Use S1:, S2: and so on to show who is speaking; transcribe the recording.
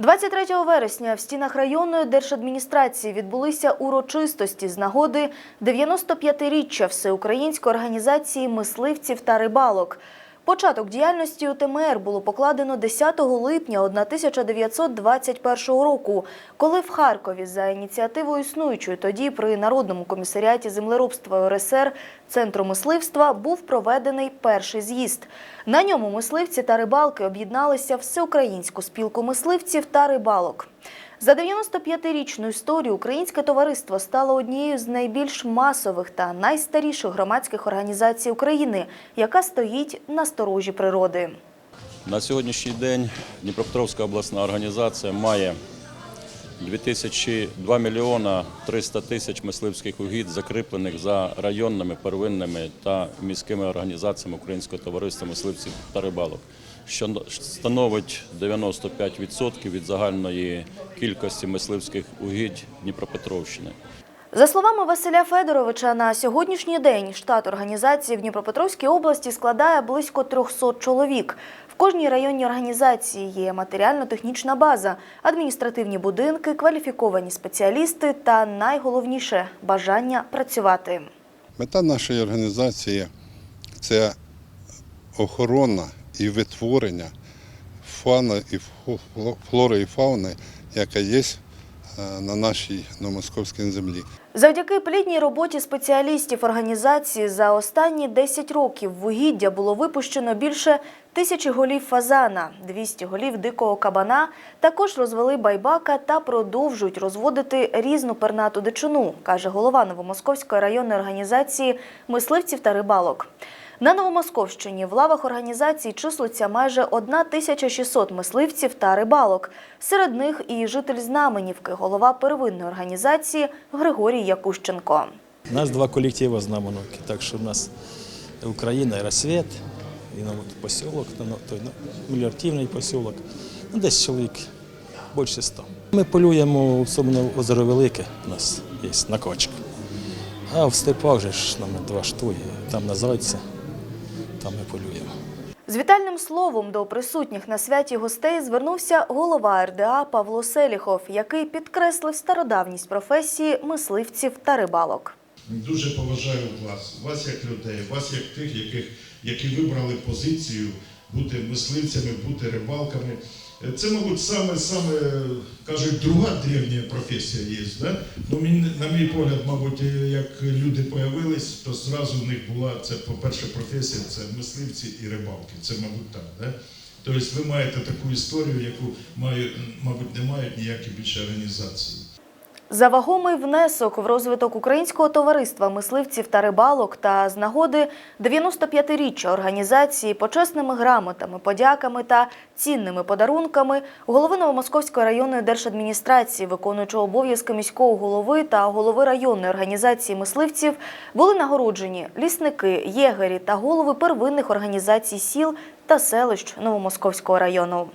S1: 23 вересня в стінах районної держадміністрації відбулися урочистості з нагоди 95-річчя Всеукраїнської організації мисливців та рибалок. Початок діяльності УТМР було покладено 10 липня 1921 року, коли в Харкові за ініціативою існуючої тоді при Народному комісаріаті землеробства РСР Центру мисливства був проведений перший з'їзд. На ньому мисливці та рибалки об'єдналися Всеукраїнську спілку мисливців та рибалок. За 95-річну історію українське товариство стало однією з найбільш масових та найстаріших громадських організацій України, яка стоїть на сторожі природи.
S2: На сьогоднішній день Дніпропетровська обласна організація має 2000, 2 мільйона 300 тисяч мисливських угідь, закріплених за районними, первинними та міськими організаціями Українського товариства мисливців та рибалок, що становить 95% від загальної кількості мисливських угідь Дніпропетровщини.
S1: За словами Василя Федоровича, на сьогоднішній день штат організації в Дніпропетровській області складає близько 300 чоловік. В кожній районній організації є матеріально-технічна база, адміністративні будинки, кваліфіковані спеціалісти та найголовніше бажання працювати.
S3: Мета нашої організації це охорона і витворення фауни і фло- флори і фауни, яка є е, на нашій новомосковській землі.
S1: Завдяки плідній роботі спеціалістів організації за останні 10 років в угіддя було випущено більше тисячі голів фазана, 200 голів дикого кабана. Також розвели байбака та продовжують розводити різну пернату дичину, каже голова Новомосковської районної організації мисливців та рибалок. На Новомосковщині в лавах організації числиться майже 1600 мисливців та рибалок. Серед них і житель Знаменівки, голова первинної організації Григорій Якущенко.
S4: У нас два колектива знаменовки, так що у нас Україна і Рассвет, і ну, посілок, ну, той, ну, меліоративний посілок, ну, десь чоловік більше ста. Ми полюємо, особливо озеро Велике, у нас є на кочку. А в степах же ж нам два штуки, там на зайця, там ми полюємо.
S1: З вітальним словом до присутніх на святі гостей звернувся голова РДА Павло Селіхов, який підкреслив стародавність професії мисливців та рибалок.
S5: Дуже поважаю вас, вас як людей, вас як тих, яких, які вибрали позицію бути мисливцями, бути рибалками. Е, Це, мабуть, саме, саме кажуть, друга древня професія є. Да? Ну, на мій погляд, мабуть, е, як люди появились, то зразу в них була це, по-перше, професія це мисливці і рибалки. Це, мабуть, так. Да? Тобто ви маєте таку історію, яку мабуть, не мають ніякі більше організації.
S1: За вагомий внесок в розвиток українського товариства мисливців та рибалок та з нагоди 95-річчя організації почесними грамотами, подяками та цінними подарунками голови Новомосковської районної держадміністрації, виконуючого обов'язки міського голови та голови районної організації мисливців були нагороджені лісники, єгері та голови первинних організацій сіл та селищ Новомосковського району.